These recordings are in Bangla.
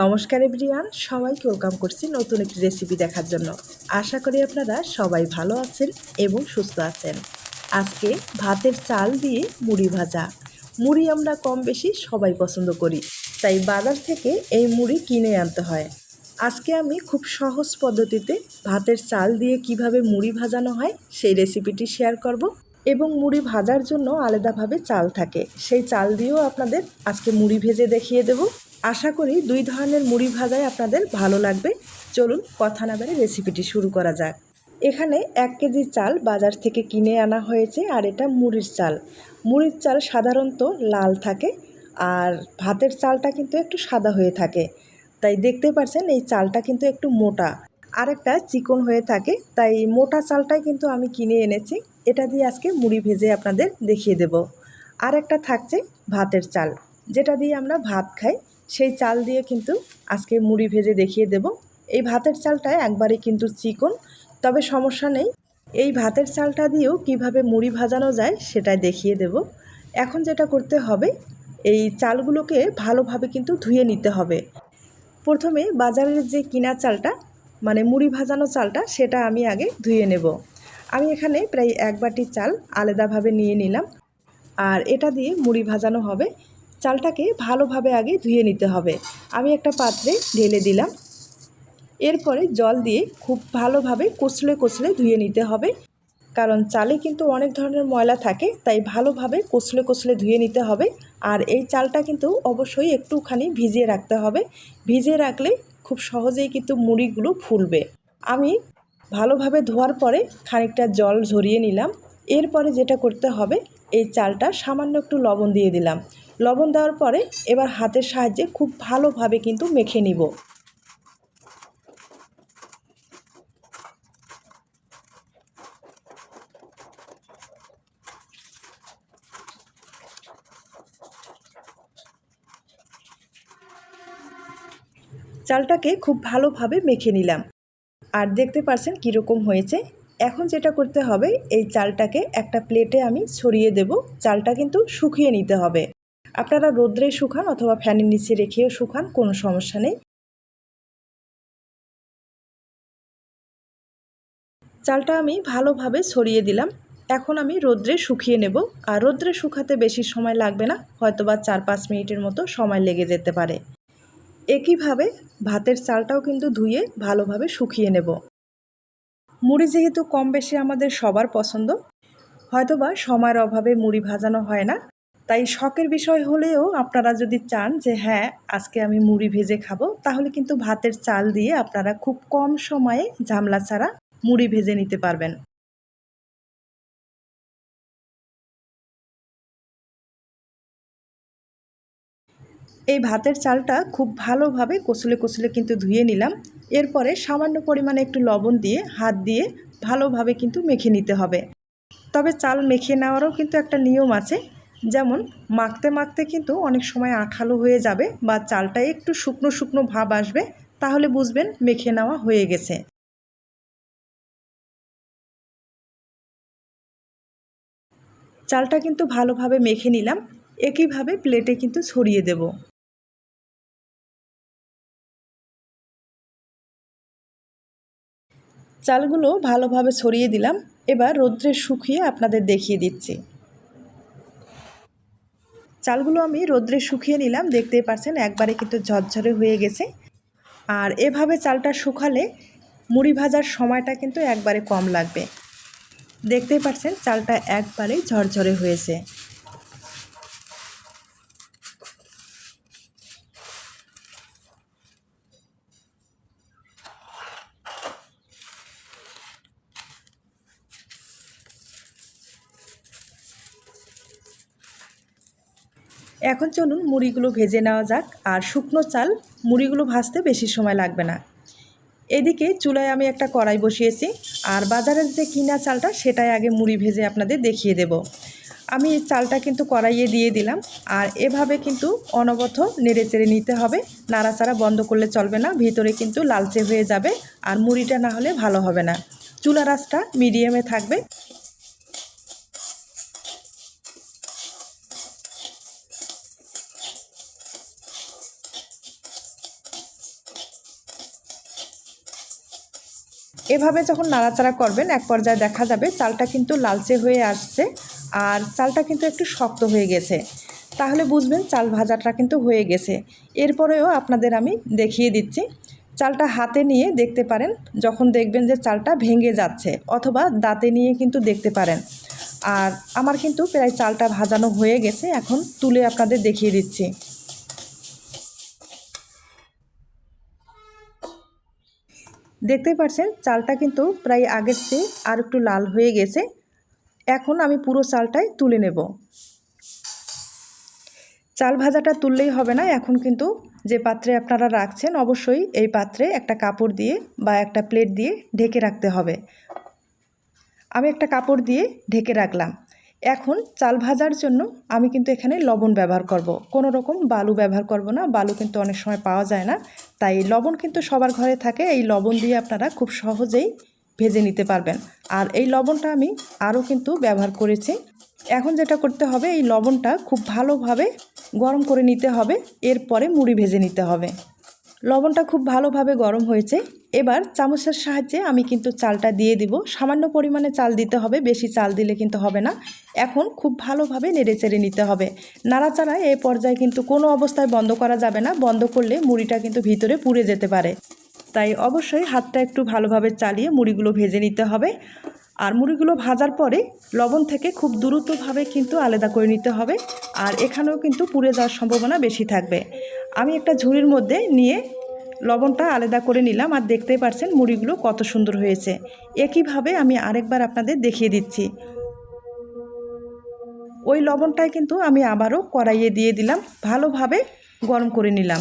নমস্কার এভরিওয়ান, সবাইকে ওয়েলকাম করছি নতুন একটি রেসিপি দেখার জন্য। আশা করি আপনারা সবাই ভালো আছেন এবং সুস্থ আছেন। আজকে ভাতের চাল দিয়ে মুড়ি ভাজা। মুড়ি আমরা কম বেশি সবাই পছন্দ করি, তাই বাজার থেকে এই মুড়ি কিনে আনতে হয়। আজকে আমি খুব সহজ পদ্ধতিতে ভাতের চাল দিয়ে কীভাবে মুড়ি ভাজানো হয় সেই রেসিপিটি শেয়ার করব এবং মুড়ি ভাজার জন্য আলাদাভাবে চাল থাকে। সেই চাল দিয়েও আপনাদের আজকে মুড়ি ভেজে দেখিয়ে দেব। আশা করি দুই ধরনের মুড়ি ভাজাই আপনাদের ভালো লাগবে। চলুন কথা না বেড়ে রেসিপিটি শুরু করা যাক। এখানে এক কেজি চাল বাজার থেকে কিনে আনা হয়েছে আর এটা মুড়ির চাল। মুড়ির চাল সাধারণত লাল থাকে আর ভাতের চালটা কিন্তু একটু সাদা হয়ে থাকে। তাই দেখতে পাচ্ছেন এই চালটা কিন্তু একটু মোটা। আর একটা চিকন হয়ে থাকে, তাই মোটা চালটাই কিন্তু আমি কিনে এনেছি। এটা দিয়ে আজকে মুড়ি ভেজে আপনাদের দেখিয়ে দেব। আর একটা থাকছে ভাতের চাল, যেটা দিয়ে আমরা ভাত খাই। সেই চাল দিয়ে কিন্তু আজকে মুড়ি ভেজে দেখিয়ে দেব। এই ভাতের চালটা একবারে কিন্তু চিকন, তবে সমস্যা নেই। এই ভাতের চালটা দিয়েও কীভাবে মুড়ি ভাজানো যায় সেটাই দেখিয়ে দেব। এখন যেটা করতে হবে, এই চালগুলোকে ভালোভাবে কিন্তু ধুয়ে নিতে হবে। প্রথমে বাজারের যে কিনা চালটা মানে মুড়ি ভাজানো চালটা, সেটা আমি আগে ধুয়ে নেব। আমি এখানে প্রায় এক বাটি চাল আলাদাভাবে নিয়ে নিলাম। আর এটা দিয়ে মুড়ি ভাজানো হবে। চালটাকে ভালোভাবে আগে ধুয়ে নিতে হবে। আমি একটা পাত্রে ঢেলে দিলাম। এরপরে জল দিয়ে খুব ভালোভাবে কচলে কচলে ধুয়ে নিতে হবে। কারণ চালে কিন্তু অনেক ধরনের ময়লা থাকে, তাই ভালোভাবে কচলে কচলে ধুয়ে নিতে হবে। আর এই চালটা কিন্তু অবশ্যই একটুখানি ভিজিয়ে রাখতে হবে। ভিজিয়ে রাখলে খুব সহজেই কিন্তু মুড়িগুলো ফুলবে। আমি ভালোভাবে ধোয়ার পরে খানিকটা জল ঝরিয়ে নিলাম। এরপরে যেটা করতে হবে, এই চালটা সামান্য একটু লবণ দিয়ে দিলাম। লবণ দেওয়ার পরে এবার হাতের সাহায্যে খুব ভালোভাবে কিন্তু মেখে নিব। চালটাকে খুব ভালোভাবে মেখে নিলাম। আর দেখতে পারছেন কীরকম হয়েছে। এখন যেটা করতে হবে, এই চালটাকে একটা প্লেটে আমি ছড়িয়ে দেব। চালটা কিন্তু শুকিয়ে নিতে হবে। আপনারা রোদ্রে শুকান অথবা ফ্যানের নিচে রেখেও শুকান, কোনো সমস্যা নেই। চালটা আমি ভালোভাবে ছড়িয়ে দিলাম। এখন আমি রোদ্রে শুকিয়ে নেব। আর রোদ্রে শুকাতে বেশি সময় লাগবে না হয়তো বা চার পাঁচ মিনিটের মতো সময় লেগে যেতে পারে। একইভাবে ভাতের চালটাও কিন্তু ধুয়ে ভালোভাবে শুকিয়ে নেব। মুড়ি যেহেতু কম বেশি আমাদের সবার পছন্দ, হয়তোবা সময়ের অভাবে মুড়ি ভাজানো হয় না। তাই শখের বিষয় হলেও আপনারা যদি চান যে হ্যাঁ আজকে আমি মুড়ি ভেজে খাব, তাহলে কিন্তু ভাতের চাল দিয়ে আপনারা খুব কম সময়ে ঝামলা ছাড়া মুড়ি ভেজে নিতে পারবেন। এই ভাতের চালটা খুব ভালোভাবে কচলে কচলে কিন্তু ধুয়ে নিলাম। এরপরে সামান্য পরিমাণে একটু লবণ দিয়ে হাত দিয়ে ভালোভাবে কিন্তু মেখে নিতে হবে। তবে চাল মেখে নেওয়ারও কিন্তু একটা নিয়ম আছে। যেমন মাখতে মাখতে কিন্তু অনেক সময় আঠালো হয়ে যাবে বা চালটা একটু শুকনো শুকনো ভাব আসবে, তাহলে বুঝবেন মেখে নেওয়া হয়ে গেছে। চালটা কিন্তু ভালোভাবে মেখে নিলাম, একইভাবে প্লেটে কিন্তু ছড়িয়ে দেব। চালগুলো ভালোভাবে ছড়িয়ে দিলাম, এবার রোদ্রে শুকিয়ে আপনাদের দেখিয়ে দিচ্ছি। চালগুলো আমি রোদ্রে শুকিয়ে নিলাম, দেখতেই পারছেন একবারে কিন্তু ঝরঝরে হয়ে গেছে। আর এভাবে চালটা শুকালে মুড়ি ভাজার সময়টা কিন্তু একবারে কম লাগবে। দেখতেই পাচ্ছেন চালটা একবারেই ঝরঝরে হয়েছে। এখন চলুন মুড়িগুলো ভেজে নেওয়া যাক, আর শুকনো চাল মুড়িগুলো ভাজতে বেশি সময় লাগবে না। এদিকে চুলায় আমি একটা কড়াই বসিয়েছি, আর বাজারের যে কিনা চালটা সেটাই আগে মুড়ি ভেজে আপনাদের দেখিয়ে দেব। আমি চালটা কিন্তু কড়াইয়ে দিয়ে দিলাম, আর এভাবে কিন্তু অনবথ নেড়ে চেড়ে নিতে হবে। নাড়াচাড়া বন্ধ করলে চলবে না, ভিতরে কিন্তু লালচে হয়ে যাবে, আর মুড়িটা না হলে ভালো হবে না। চুলা রাসটা মিডিয়ামে থাকবে। এভাবে যখন নাড়াচাড়া করবেন, এক পর্যায়ে দেখা যাবে চালটা কিন্তু লালচে হয়ে আসছে আর চালটা কিন্তু একটু শক্ত হয়ে গেছে। তাহলে বুঝবেন চাল ভাজাটা কিন্তু হয়ে গেছে। এরপরেও আপনাদের আমি দেখিয়ে দিচ্ছি। চালটা হাতে নিয়ে দেখতে পারেন, যখন দেখবেন যে চালটা ভেঙে যাচ্ছে অথবা দাঁতে নিয়ে কিন্তু দেখতে পারেন। আর আমার কিন্তু প্রায় চালটা ভাজানো হয়ে গেছে, এখন তুলে আপনাদের দেখিয়ে দিচ্ছি। দেখতেই পাচ্ছেন চালটা কিন্তু প্রায় আগের চেয়ে আর একটু লাল হয়ে গেছে। এখন আমি পুরো চালটাই তুলে নেব। চাল ভাজাটা তুললেই হবে না, এখন কিন্তু যে পাত্রে আপনারা রাখছেন অবশ্যই এই পাত্রে একটা কাপড় দিয়ে বা একটা প্লেট দিয়ে ঢেকে রাখতে হবে। আমি একটা কাপড় দিয়ে ঢেকে রাখলাম। এখন চাল ভাজার জন্য আমি কিন্তু এখানে লবণ ব্যবহার করব। কোনো রকম বালু ব্যবহার করব না, বালু কিন্তু অনেক সময় পাওয়া যায় না। তাই লবণ কিন্তু সবার ঘরে থাকে, এই লবণ দিয়ে আপনারা খুব সহজেই ভেজে নিতে পারবেন। আর এই লবণটা আমি আরও কিন্তু ব্যবহার করেছি। এখন যেটা করতে হবে, এই লবণটা খুব ভালোভাবে গরম করে নিতে হবে, এরপরে মুড়ি ভেজে নিতে হবে। লবণটা খুব ভালোভাবে গরম হয়েছে। এবার চামচের সাহায্যে আমি কিন্তু চালটা দিয়ে দিব। সামান্য পরিমাণে চাল দিতে হবে, বেশি চাল দিলে কিন্তু হবে না। এখন খুব ভালোভাবে নেড়েচেড়ে নিতে হবে। নাড়াচাড়া এই পর্যায়ে কিন্তু কোনো অবস্থায় বন্ধ করা যাবে না। বন্ধ করলে মুড়িটা কিন্তু ভিতরে পুড়ে যেতে পারে। তাই অবশ্যই হাতটা একটু ভালোভাবে চালিয়ে মুড়িগুলো ভেজে নিতে হবে। আর মুড়িগুলো ভাজার পরে লবণ থেকে খুব দ্রুতভাবে কিন্তু আলাদা করে নিতে হবে। আর এখানেও কিন্তু পুড়ে যাওয়ার সম্ভাবনা বেশি থাকবে। আমি একটা ঝুড়ির মধ্যে নিয়ে লবণটা আলাদা করে নিলাম আর দেখতেই পারছেন মুড়িগুলো কত সুন্দর হয়েছে। একইভাবে আমি আরেকবার আপনাদের দেখিয়ে দিচ্ছি। ওই লবণটাই কিন্তু আমি আবারও কড়াইয়ে দিয়ে দিলাম, ভালোভাবে গরম করে নিলাম।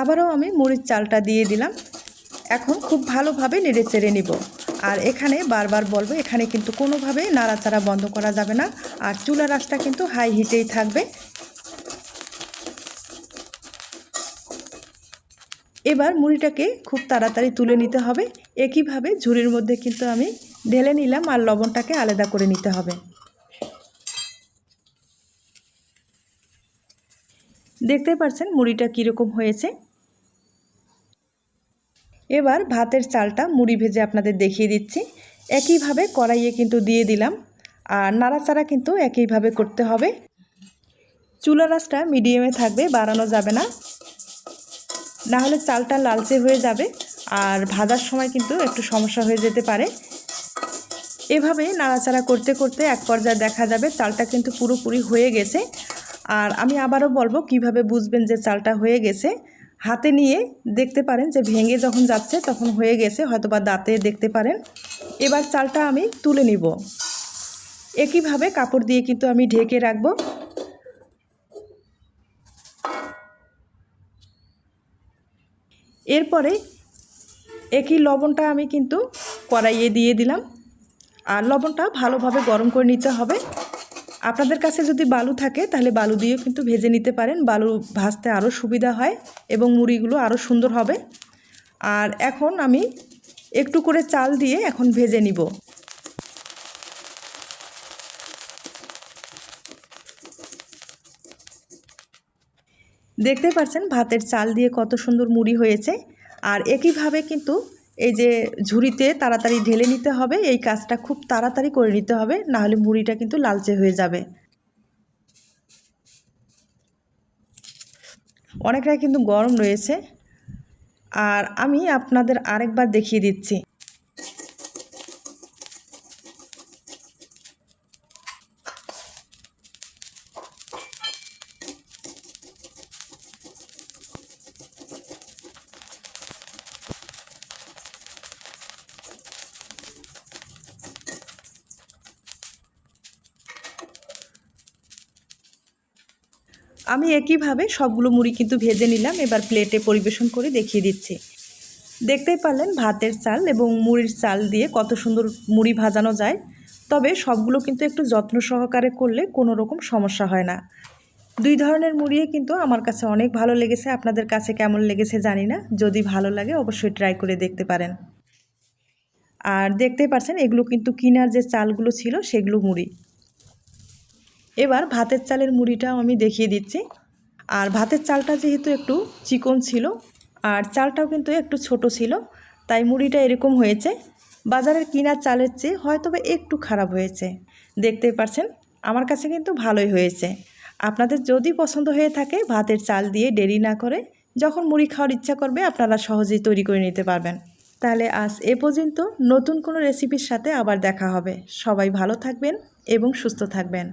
আবারও আমি মুড়ির চালটা দিয়ে দিলাম। এখন খুব ভালোভাবে নেড়ে চেড়ে নিব। আর এখানে বারবার বলব, এখানে কিন্তু কোনোভাবে নাড়াচাড়া বন্ধ করা যাবে না। আর চুলা রাসটা কিন্তু হাই হিটেই থাকবে। এবার মুড়িটাকে খুব তাড়াতাড়ি তুলে নিতে হবে। একইভাবে ঝুড়ির মধ্যে কিন্তু আমি ঢেলে নিলাম আর লবণটাকে আলাদা করে নিতে হবে। দেখতে পাচ্ছেন মুড়িটা কীরকম হয়েছে। এবার ভাতের চালটা মুড়ি ভেজে আপনাদের দেখিয়ে দিচ্ছি। একইভাবে কড়াইয়ে কিন্তু দিয়ে দিলাম। আর নাড়াচাড়া কিন্তু একইভাবে করতে হবে। চুলা রাসটা মিডিয়ামে থাকবে, বাড়ানো যাবে না। না হলে চালটা লালচে হয়ে যাবে আর ভাজার সময় কিন্তু একটু সমস্যা হয়ে যেতে পারে। এভাবে নাড়াচাড়া করতে করতে এক পর্যায়ে দেখা যাবে চালটা কিন্তু পুরোপুরি হয়ে গেছে। আর আমি আবারও বলব কীভাবে বুঝবেন যে চালটা হয়ে গেছে। হাতে নিয়ে দেখতে পারেন যে ভেঙে যখন যাচ্ছে তখন হয়ে গেছে হয়তো বা দাঁতে দেখতে পারেন। এবার চালটা আমি তুলে নিব। একইভাবে কাপড় দিয়ে কিন্তু আমি ঢেকে রাখব। এরপরে একই লবণটা আমি কিন্তু কড়াইয়ে দিয়ে দিলাম। আর লবণটা ভালোভাবে গরম করে নিতে হবে। আপনাদের কাছে যদি বালু থাকে, তাহলে বালু দিয়েও কিন্তু ভেজে নিতে পারেন। বালু ভাজতে আরও সুবিধা হয় এবং মুড়িগুলো আরও সুন্দর হবে। আর এখন আমি একটু করে চাল দিয়ে এখন ভেজে নিব। দেখতে পাচ্ছেন ভাতের চাল দিয়ে কত সুন্দর মুড়ি হয়েছে। আর একইভাবে কিন্তু এই যে ঝুড়িতে তাড়াতাড়ি ঢেলে নিতে হবে, এই কাজটা খুব তাড়াতাড়ি করে নিতে হবে নাহলে মুড়িটা কিন্তু লালচে হয়ে যাবে। অনেকটাই কিন্তু গরম রয়েছে। আর আমি আপনাদের আরেকবার দেখিয়ে দিচ্ছি। আমি একইভাবে সবগুলো মুড়ি কিন্তু ভেজে নিলাম, এবার প্লেটে পরিবেশন করে দেখিয়ে দিচ্ছি। দেখতেই পারলেন ভাতের চাল এবং মুড়ির চাল দিয়ে কত সুন্দর মুড়ি ভাজানো যায়, তবে সবগুলো কিন্তু একটু যত্ন সহকারে করলে কোনো রকম সমস্যা হয় না। দুই ধরনের মুড়িয়ে কিন্তু আমার কাছে অনেক ভালো লেগেছে, আপনাদের কাছে কেমন লেগেছে জানি না, যদি ভালো লাগে অবশ্যই ট্রাই করে দেখতে পারেন। আর দেখতেই পাচ্ছেন এগুলো কিন্তু কিনার যে চালগুলো ছিল সেগুলো মুড়ি। এবার ভাতের চালের মুড়িটাও আমি দেখিয়ে দিচ্ছি। আর ভাতের চালটা যেহেতু একটু চিকন ছিল, আর চালটাও কিন্তু একটু ছোট ছিল, তাই মুড়িটা এরকম হয়েছে। বাজারের কিনার চালের চেয়ে হয়তো বা একটু খারাপ হয়েছে। দেখতেই পাচ্ছেন আমার কাছে কিন্তু ভালোই হয়েছে। আপনাদের যদি পছন্দ হয়ে থাকে ভাতের চাল দিয়ে দেরি না করে, যখন মুড়ি খাওয়ার ইচ্ছা করবে আপনারা সহজেই তৈরি করে নিতে পারবেন। তাহলে আজ এ পর্যন্ত নতুন কোনো রেসিপির সাথে আবার দেখা হবে। সবাই ভালো থাকবেন এবং সুস্থ থাকবেন।